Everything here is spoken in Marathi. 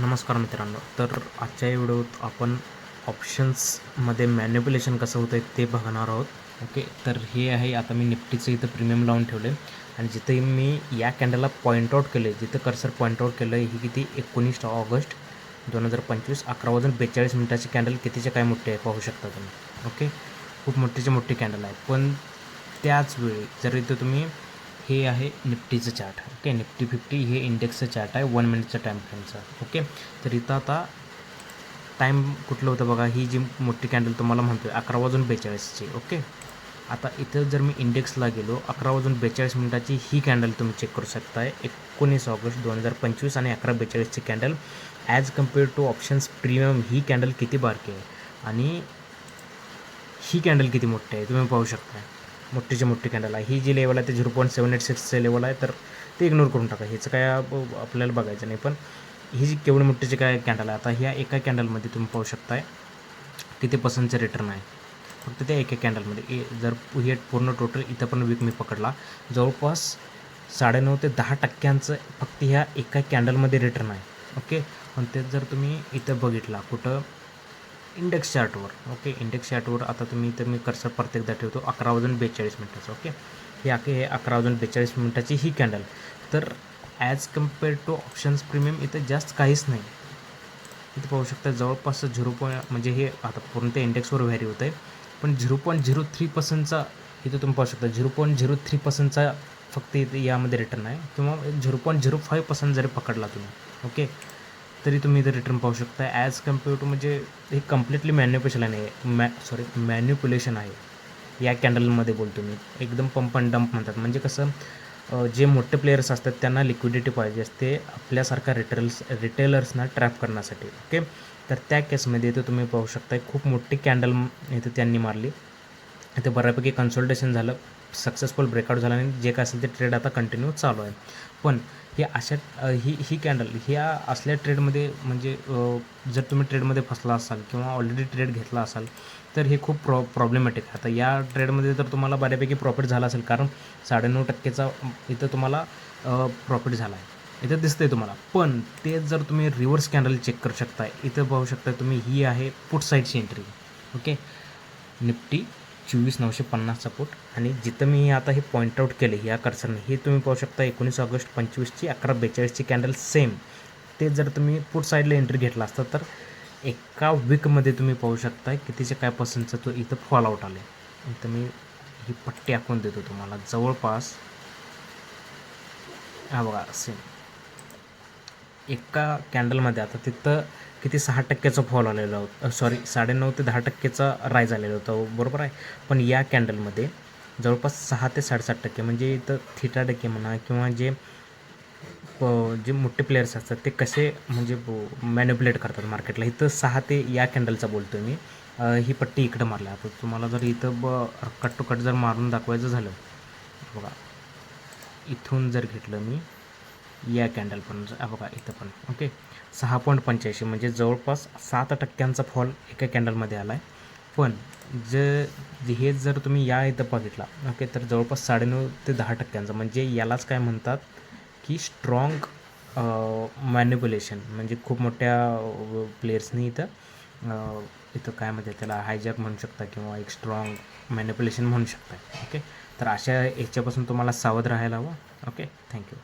नमस्कार मित्रांनो. तर आजच्या व्हिडिओत आपण ऑप्शन्समध्ये मॅन्युप्युलेशन कसं होतं आहे ते बघणार आहोत. ओके तर हे आहे आता मी निफ्टीचं इथं प्रीमियम लावून ठेवलं आहे आणि जिथे मी या कॅन्डलला पॉईंट आउट केलं आहे जिथं कर्सर पॉईंट आउट केलं आहे ही किती? एकोणीस ऑगस्ट दोन हजार पंचवीस अकरा वाजून बेचाळीस मिनिटाची कॅन्डल कितीचे काय मोठे आहे पाहू शकता तुम्ही. ओके खूप मोठीचे मोठी कॅन्डल आहे. पण त्याच वेळी जर इथं तुम्ही हे आहे निफ्टीचं चार्ट. ओके निफ्टी फिफ्टी हे इंडेक्सचं चार्ट आहे वन मिनिटचं टाईम फ्रेमचं ओके तर इथं आता टाईम कुठलं होतं बघा ही जी मोठी कॅन्डल तुम्हाला म्हणतो आहे अकरा वाजून बेचाळीसची. ओके आता इथं जर मी इंडेक्सला गेलो अकरा वाजून बेचाळीस मिनिटाची ही कॅन्डल तुम्ही चेक करू शकताय. एकोणीस ऑगस्ट दोन हजार पंचवीस आणि अकरा बेचाळीसची candle as compare to options premium he candle किती बारकी आहे? आणि ही कॅन्डल किती मोठी आहे तुम्ही पाहू शकता मोठीची मोठी कॅन्डल आहे. ही जी लेवल आहे ते झिरो पॉईंट सेवन एट सिक्सचं लेवल आहे तर ते इग्नोर करून टाका. ह्याचं काय आपल्याला बघायचं नाही. पण ही जी केवढी मोठीची काय कॅन्डल आहे आता ह्या एका कॅन्डलमध्ये तुम्ही पाहू शकताय किती पर्सेंटचं रिटर्न आहे. फक्त त्या एका कॅन्डलमध्ये ए जर हे पूर्ण टोटल इथं पण वीक मी पकडला जवळपास साडेनऊ ते दहा टक्क्यांचं फक्त ह्या एका कॅन्डलमध्ये रिटर्न आहे. ओके? पण ते जर तुम्ही इथं बघितला कुठं इंडेक्स चार्टवर ओके इंडेक्स चार्टवर आता तुम्ही इथं मी कर्सर प्रत्येकदा ठेवतो अकरा वाजून बेचाळीस मिनटाचं ओके हे आखे हे अकरा वाजून बेचाळीस मिनटाची ही कॅन्डल तर as compare to options premium इथं जास्त काहीच नाही. इथं पाहू शकता जवळपास झिरो पॉईंट म्हणजे हे आता पूर्ण ते इंडेक्सवर व्हॅरी होतं आहे पण झिरो पॉईंट झिरो थ्री पर्सेंटचा इथं तुम्ही पाहू शकता झिरो पॉईंट झिरो थ्री पर्सेंटचा फक्त इथे यामध्ये रिटर्न आहे. किंवा zero point zero five percent जरी पकडला तुम्ही ओके तरी तुम्ही इथं रिटर्न पाहू शकता. ॲज कंपेअर टू म्हणजे हे कम्प्लिटली मॅन्युप्युलेशन आहे. मॅ सॉरी मॅन्युप्युलेशन आहे. या कॅन्डलमध्ये बोलतो मी. एकदम पंप अँड डंप म्हणतात. म्हणजे कसं जे मोठे प्लेयर्स असतात त्यांना लिक्विडिटी पाहिजे असते आपल्यासारख्या रिटेल्स रिटेलर्सना ट्रॅप करण्यासाठी. ओके तर त्या केसमध्ये इथं तुम्ही पाहू शकता खूप मोठी कॅन्डल इथं त्यांनी मारली. इथं बऱ्यापैकी कन्सल्टेशन झालं सक्सेसफुल ब्रेकआउट झालं आणि जे काय असेल ते ट्रेड आता कंटिन्यू चालू आहे. पण हे अशा ही ही कॅन्डल ह्या असल्या ट्रेडमध्ये म्हणजे जर तुम्ही ट्रेडमध्ये फसला असाल किंवा ऑलरेडी ट्रेड घेतला असाल तर हे खूप प्रॉ प्रॉब्लेमॅटिक आहे. आता या ट्रेडमध्ये तर तुम्हाला बऱ्यापैकी प्रॉफिट झाला असेल कारण साडेनऊ टक्केचा इथं तुम्हाला प्रॉफिट झाला आहे. इथं दिसतंय तुम्हाला. पण ते जर तुम्ही रिव्हर्स कॅन्डल चेक करू शकताय इथं पाहू शकता तुम्ही ही आहे पुट साईडची एंट्री ओके निफ्टी चोवीस नऊशे पन्नासचा फूट आणि जिथं मी आता हे पॉईंट आऊट केले या कर्सरने हे तुम्ही पाहू शकता एकोणीस ऑगस्ट पंचवीसची अकरा बेचाळीसची कॅन्डल सेम ते जर तुम्ही पुट साईडला एंट्री घेतला असता तर एका वीकमध्ये तुम्ही पाहू शकता कितीचे काय पर्सेंटचं तो इथं फॉल आऊट आले इथं मी ही पट्टी आखून देतो तुम्हाला. जवळपास हा बघा सेम एका कॅन्डलमध्ये आता तिथं किती सहा टक्क्याचा फॉल आलेला होता. सॉरी साडेनऊ ते दहा टक्क्याचा राईज आलेला होता. बरोबर आहे? पण या कॅन्डलमध्ये जवळपास सहा ते साडेसात टक्के म्हणजे इथं थिटा टक्के म्हणा किंवा जे प- जे मोठे प्लेयर्स असतात ते कसे म्हणजे मॅन्युप्युलेट करतात मार्केटला इथं सहा ते या कॅन्डलचा बोलतो आहे मी. ही पट्टी इकडं मारली. आता तुम्हाला जर इथं ब कट टू कट जर मारून दाखवायचं झालं बघा. इथून जर घेतलं मी या कॅन्डल पण बघा इथं पण. ओके सहा पॉईंट पंच्याऐंशी म्हणजे जवळपास सात टक्क्यांचा फॉल एका कॅन्डलमध्ये आला आहे पण जे हे जर तुम्ही या इथं बघितला ओके तर जवळपास साडेनऊ ते दहा टक्क्यांचा. म्हणजे यालाच काय म्हणतात की स्ट्रॉंग मॅन्युप्युलेशन म्हणजे खूप मोठ्या प्लेयर्सनी इथं इथं काय म्हणते त्याला हायजॅक म्हणू शकता किंवा एक स्ट्रॉंग मॅन्युप्युलेशन म्हणू शकता. ओके तर अशा ह्याच्यापासून तुम्हाला सावध राहायला हवं. Okay thank you